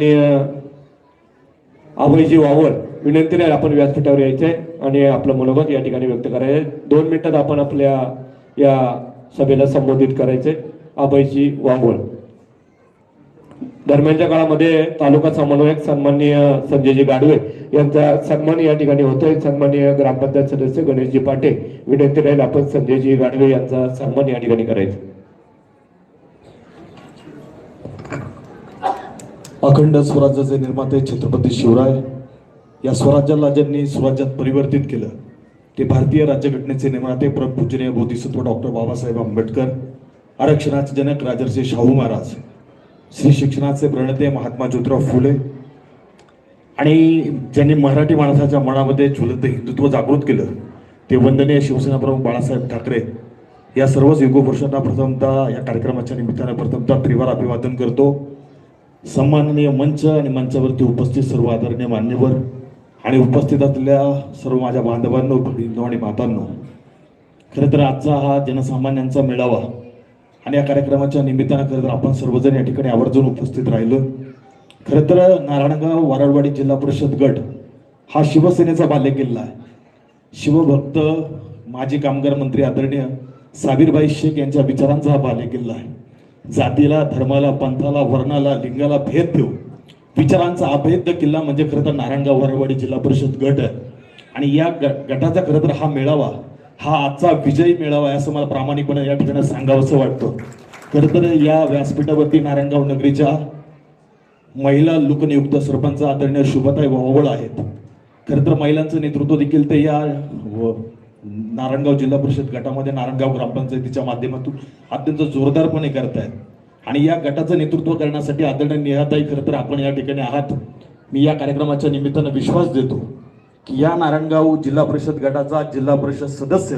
माननीय अभयजी वावर विनंती आपण व्यासपीठावर यायचे आणि आपलं मनोगत या ठिकाणी व्यक्त करायचे दोन मिनिटात आपण आपल्या या सभेला संबोधित करायचे अभयजी वावर दरम्यानच्या काळामध्ये तालुका समन्वयक सन्माननीय संजयजी गाडवे यांचा सन्मान या ठिकाणी होतोय. सन्माननीय ग्रामपंचायत सदस्य गणेशजी पाटे विनंती राहील आपण संजयजी गाडवे यांचा सन्मान या ठिकाणी करायचा. अखंड स्वराज्याचे निर्माते छत्रपती शिवराय या स्वराज्याला ज्यांनी स्वराज्यात परिवर्तित केलं ते भारतीय राज्यघटनेचे निर्माते परमपूजनीय बोधिसत्व डॉक्टर बाबासाहेब आंबेडकर आरक्षणाचे जनक राजर्षी शाहू महाराज श्री शिक्षणाचे प्रणेते महात्मा ज्योतिराव फुले आणि ज्यांनी मराठी माणसाच्या मनामध्ये झुलत हिंदुत्व जागृत केलं ते वंदनीय शिवसेना प्रमुख बाळासाहेब ठाकरे या सर्वच युगपुरुषांना प्रथमतः या कार्यक्रमाच्या निमित्तानं प्रथमतः त्रिवार अभिवादन करतो. सन्माननीय मंच आणि मंचावरती उपस्थित सर्व आदरणीय मान्यवर आणि उपस्थित असलेल्या सर्व माझ्या बांधवांनो भगिनींनो आणि मातांनो खरं तर आजचा हा जनसामान्यांचा मेळावा आणि या कार्यक्रमाच्या निमित्तानं खरं तर आपण सर्वजण या ठिकाणी आवर्जून उपस्थित राहिलो. खरं तर नारायणगाव वराडवाडी जिल्हा परिषद गट हा शिवसेनेचा बाल्यकिल्ला आहे. शिवभक्त माजी कामगार मंत्री आदरणीय साबीरबाई शेख यांच्या विचारांचा हा बालेकिल्ला आहे. जातीला धर्माला पंथाला वर्णाला लिंगाला भेद देऊ. विचारांचा अभेद्य किल्ला म्हणजे खरं तर नारायणगाव वारवाडी जिल्हा परिषद गट आहे. आणि या गटाचा खरं तर हा मेळावा हा आजचा विजयी मेळावा आहे असं मला प्रामाणिकपणे या ठिकाणी सांगावंसं वाटतं. खरं तर या व्यासपीठावरती नारायणगाव नगरीच्या महिला लोकनियुक्त सरपंच आदरणीय शुभताई वावळ आहेत. खरं तर महिलांचं नेतृत्व देखील ते या व नारायणगाव जिल्हा परिषद गटामध्ये नारायणगाव ग्रामपंचायतीच्या माध्यमातून अत्यंत जोरदारपणे करतायत. आणि या गटाचं नेतृत्व करण्यासाठी आदरणीय नेहाताई खरं तर आपण या ठिकाणी आहात. मी या कार्यक्रमाच्या निमित्तानं विश्वास देतो की या नारायणगाव जिल्हा परिषद गटाचा जिल्हा परिषद सदस्य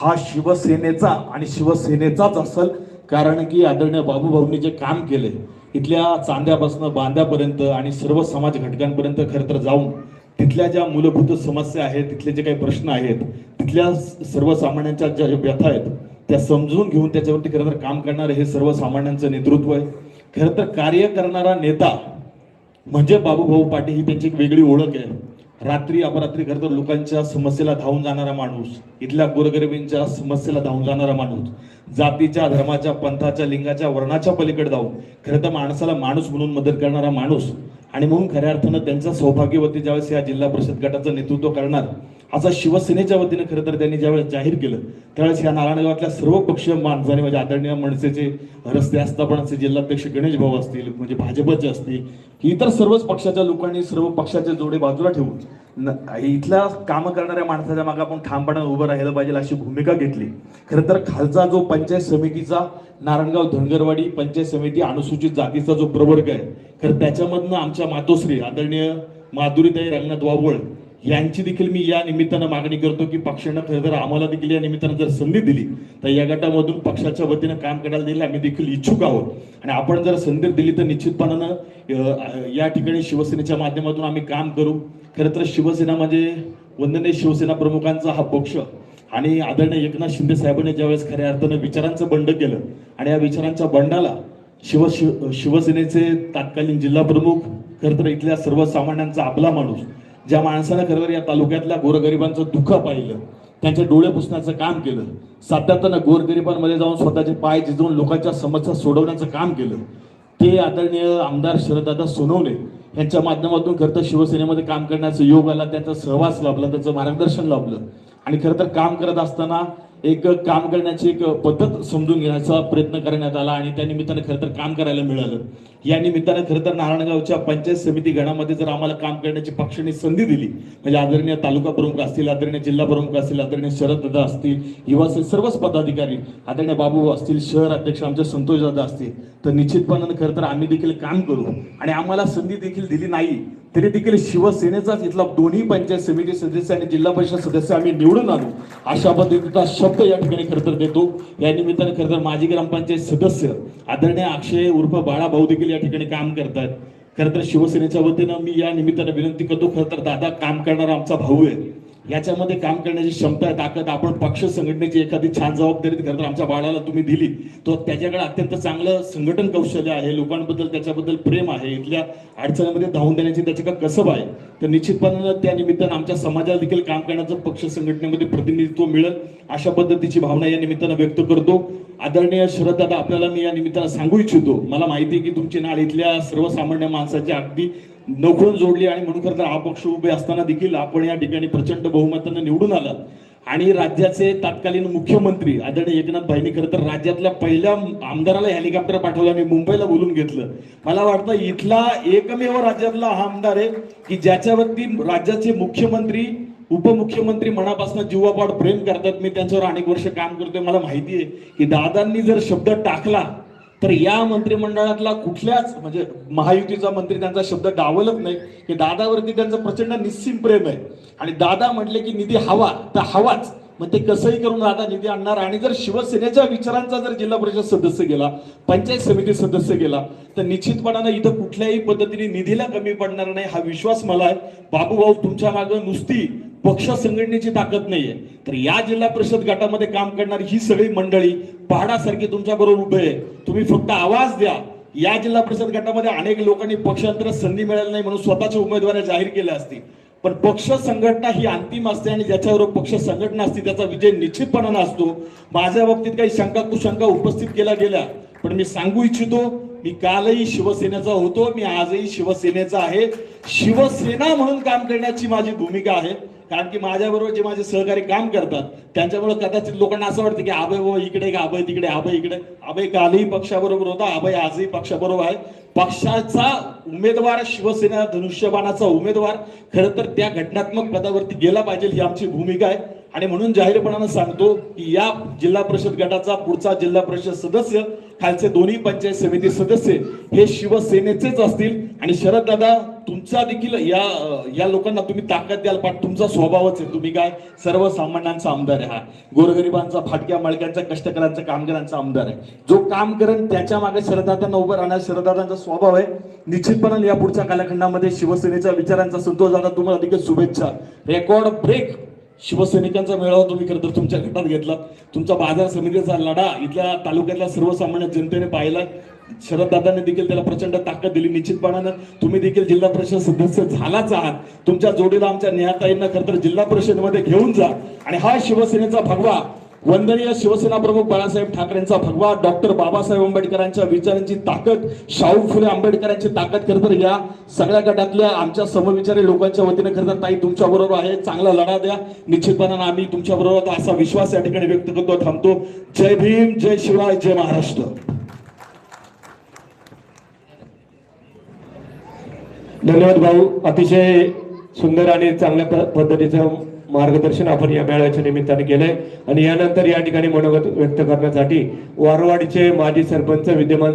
हा शिवसेनेचा आणि शिवसेनेचाच असेल. कारण की आदरणीय बाबूभाऊंनी जे काम केले इथल्या चांद्यापासून बांद्यापर्यंत आणि सर्व समाज घटकांपर्यंत खरं तर जाऊन तिथल्या ज्या मूलभूत समस्या आहेत तिथले जे काही प्रश्न आहेत तिथल्या सर्वसामान्यांच्या ज्या व्यथा आहेत त्या समजून घेऊन त्याच्यावरती खरं तर काम करणारे हे सर्वसामान्यांचं नेतृत्व आहे. खरं तर कार्य करणारा नेता म्हणजे बाबूभाऊ पाटील ही त्यांची एक वेगळी ओळख आहे. रात्री अपरात्री खरं तर लोकांच्या समस्येला धावून जाणारा माणूस इथल्या गोरगरिबींच्या समस्येला धावून जाणारा माणूस जातीच्या धर्माच्या पंथाच्या लिंगाच्या वर्णाच्या पलीकडे जाऊन खरं तर माणसाला माणूस म्हणून मदत करणारा माणूस आणि म्हणून खऱ्या अर्थानं त्यांचा सौभाग्यवती ज्यावेळेस या जिल्हा परिषद गटाचं नेतृत्व करणार असं शिवसेनेच्या वतीनं खरं तर त्यांनी ज्यावेळेस जाहीर केलं त्यावेळेस या नारायणगावातल्या सर्व पक्षीय माणसाने म्हणजे आदरणीय मनसेचे रस्ते आस्थापनाचे जिल्हाध्यक्ष गणेश भाऊ असतील म्हणजे भाजपचे असतील इतर सर्वच पक्षाच्या लोकांनी सर्व पक्षाचे जोडे बाजूला ठेवून इथल्या कामं करणाऱ्या माणसाच्या मागे आपण ठामपणे उभं राहिलं पाहिजे अशी भूमिका घेतली. खरं तर खालचा जो पंचायत समितीचा नारायणगाव धनगरवाडी पंचायत समिती अनुसूचित जातीचा जो प्रवर्ग आहे खरं त्याच्यामधनं आमच्या मातोश्री आदरणीय माधुरीताई रंगनाथ वावळ यांची देखील मी या निमित्तानं मागणी करतो की पक्षानं खरं तर आम्हाला देखील या निमित्तानं जर संधी दिली तर या गटामधून पक्षाच्या वतीनं काम करायला दिलं आम्ही देखील इच्छुक आहोत. आणि आपण जर संधी दिली तर निश्चितपणानं या ठिकाणी शिवसेनेच्या माध्यमातून आम्ही काम करू. खरं तर शिवसेना म्हणजे वंदने शिवसेना प्रमुखांचा हा पक्ष आणि आदरणीय एकनाथ शिंदे साहेबांनी ज्यावेळेस खऱ्या अर्थानं विचारांचं बंड केलं आणि या विचारांच्या बंडाला शिव शिव शिवसेनेचे तत्कालीन जिल्हा प्रमुख खरं तर इथल्या सर्वसामान्यांचा आपला माणूस ज्या माणसानं खरं या तालुक्यातल्या गोरगरिबांचं दुःख पाहिलं त्यांचे डोळे पुसण्याचं काम केलं सातत्यानं गोरगरिबांमध्ये जाऊन स्वतःचे पाय झिजवून लोकांच्या समस्या सोडवण्याचं काम केलं ते आदरणीय आमदार शरददादा सोनवणे यांच्या माध्यमातून खरं तर शिवसेनेमध्ये काम करण्याचा योग आला त्याचा सहवास लाभला त्याचं मार्गदर्शन लाभलं. आणि खरं तर काम करत असताना एक काम करण्याची एक पद्धत समजून घेण्याचा प्रयत्न करण्यात आला आणि त्या निमित्ताने खरं तर काम करायला मिळालं. या निमित्तानं खरं तर नारायणगावच्या पंचायत समिती गणामध्ये जर आम्हाला काम करण्याची पक्षाने संधी दिली म्हणजे आदरणीय तालुका प्रमुख असतील आदरणीय जिल्हा प्रमुख असतील आदरणीय शरद दादा असतील युवा सर्वच पदाधिकारी आदरणीय बाबू असतील शहर अध्यक्ष आमचे संतोष दादा असतील तर निश्चितपणानं खरं तर आम्ही देखील काम करू. आणि आम्हाला संधी देखील दिली नाही तरी देखील शिवसेनेचाच इथला दोन्ही पंचायत समिती सदस्य आणि जिल्हा परिषद सदस्य आम्ही निवडून आणू. अशा पद्धतीचा शब्द या ठिकाणी खरं तर देतो. या निमित्ताने खरं तर माजी ग्रामपंचायत सदस्य आदरणीय अक्षय उर्फ बाळा भाऊ देखील या ठिकाणी काम करतात. खरं तर शिवसेनेच्या वतीनं मी या निमित्तानं विनंती करतो खरं तर दादा काम करणारा आमचा भाऊ आहे. याच्यामध्ये काम करण्याची क्षमता ताकद आपण पक्ष संघटनेची एखादी छान जबाबदारी खरं तर आमच्या बाळाला तुम्ही दिली तो त्याच्याकडे अत्यंत चांगलं संघटन कौशल्य आहे लोकांबद्दल त्याच्याबद्दल प्रेम आहे इथल्या अडचणीमध्ये धावून देण्याची त्याच्याकडे कसब आहे तर निश्चितपणानं त्या निमित्तानं आमच्या समाजाला देखील काम करण्याचं पक्ष संघटनेमध्ये प्रतिनिधित्व मिळेल अशा पद्धतीची भावना या निमित्तानं व्यक्त करतो. आदरणीय शरद दादा आपल्याला मी या निमित्तानं सांगू इच्छितो मला माहिती आहे की तुमची नाळ इथल्या सर्वसामान्य माणसाच्या अगदी नोखून जोडली आणि म्हणून खरं तर हा पक्ष उभे असताना देखील आपण या ठिकाणी प्रचंड बहुमतानं निवडून आलात. आणि राज्याचे तत्कालीन मुख्यमंत्री आदरणीय एकनाथ भाईंनी खरं तर राज्यातल्या पहिल्या आमदाराला हेलिकॉप्टर पाठवलं आणि मुंबईला बोलून घेतलं. मला वाटतं इथला एकमेव राज्यातला हा आमदार आहे की ज्याच्यावरती राज्याचे मुख्यमंत्री उपमुख्यमंत्री मनापासून जीवापाड प्रेम करतात. मी त्यांच्यावर अनेक वर्ष काम करतोय. मला माहिती आहे की दादांनी जर शब्द टाकला तर या मंत्रिमंडळातला कुठल्याच म्हणजे महायुतीचा मंत्री त्यांचा शब्द डावलत नाही की दादावरती त्यांचं प्रचंड निस्सिम प्रेम आहे. आणि दादा म्हटले की निधी हवा तर हवाच. मग ते कसंही करून दादा निधी आणणार आणि जर शिवसेनेच्या विचारांचा जर जिल्हा परिषद सदस्य गेला पंचायत समिती सदस्य गेला तर निश्चितपणानं इथं कुठल्याही पद्धतीने निधीला कमी पडणार नाही हा विश्वास मला आहे. बाबूभाऊ तुमच्या मागं नुसती पक्ष संघटनेची ताकद नाहीये. तर या जिल्हा परिषद गटामध्ये काम करणारी ही सगळी मंडळी पहाडासारखी तुमच्या बरोबर उभे आहे. तुम्ही फक्त आवाज द्या. या जिल्हा परिषद गटामध्ये अनेक लोकांनी पक्षांतर संधी मिळाली नाही म्हणून स्वतःच्या उमेदवाऱ्या जाहीर केल्या असतील. पण पक्ष संघटना ही अंतिम असते आणि ज्याच्यावर पक्ष संघटना असते त्याचा विजय निश्चितपणानं असतो. माझ्या बाबतीत काही शंका कुशंका उपस्थित केल्या गेल्या पण मी सांगू इच्छितो मी कालही शिवसेनेचा होतो मी आजही शिवसेनेचा आहे. शिवसेना म्हणून काम करण्याची माझी भूमिका आहे. कारण की माझ्याबरोबर जे माझे सहकारी काम करतात त्यांच्यामुळे कदाचित लोकांना असं वाटतं की अभय बाबा इकडे का अभय तिकडे अभय इकडे. अभय कालही पक्षाबरोबर होता अभय आजही पक्षाबरोबर आहे. पक्षाचा उमेदवार शिवसेना धनुष्यबाणाचा उमेदवार खरं तर त्या घटनात्मक पदावरती गेला पाहिजे ही आमची भूमिका आहे. आणि म्हणून जाहीरपणानं सांगतो की या जिल्हा परिषद गटाचा पुढचा जिल्हा परिषद सदस्य खालचे दोन्ही पंचायत समिती सदस्य हे शिवसेनेचेच असतील. आणि शरद दादा तुमचा देखील या या लोकांना तुम्ही ताकद द्याल पण तुमचा स्वभावच आहे. तुम्ही काय सर्वसामान्यांचा आमदार आहे हा. गोरगरिबांचा फाटक्या मळक्यांचा कष्टकऱ्यांचा कामगारांचा आमदार आहे. जो काम करण त्याच्यामागे शरददादांना उभं राहणार शरददादांचा स्वभाव आहे. निश्चितपणे या पुढच्या कालखंडामध्ये शिवसेनेच्या विचारांचा संतोष दादा तुम्हाला देखील शुभेच्छा. रेकॉर्ड ब्रेक शिवसैनिकांचा मेळावा तुम्ही खरं तर तुमच्या गटात घेतला तुमचा बाजार समितीचा लढा इथल्या तालुक्यातल्या सर्वसामान्य जनतेने पाहिला. शरददादांनी देखील त्याला प्रचंड ताकद दिली. निश्चितपणानं तुम्ही देखील जिल्हा परिषद सदस्य झालाच आहात. तुमच्या जोडीला आमच्या नेहाताईंना खरं तर जिल्हा परिषदमध्ये घेऊन जा. आणि हा शिवसेनेचा भगवा वंदनीय शिवसेना प्रमुख बाळासाहेब ठाकरेंचा भगवा डॉक्टर बाबासाहेब आंबेडकरांच्या विचारांची ताकद शाहू फुले आंबेडकरांची ताकद खरं तर या सगळ्या गटातल्या आमच्या समविचारी लोकांच्या वतीने खरं तर ताई तुमच्या बरोबर आहे. चांगला लढा द्या. निश्चितपणानं आम्ही तुमच्या बरोबर असा विश्वास या ठिकाणी व्यक्त करतो थांबतो. जय भीम जय शिवराय जय महाराष्ट्र. धन्यवाद भाऊ. अतिशय सुंदर आणि चांगल्या प- पद्धतीचं मार्गदर्शन आपण या मेळाव्याच्या निमित्ताने केलंय. आणि यानंतर या ठिकाणी मनोगत व्यक्त करण्यासाठी वारवाडीचे माजी सरपंच विद्यमान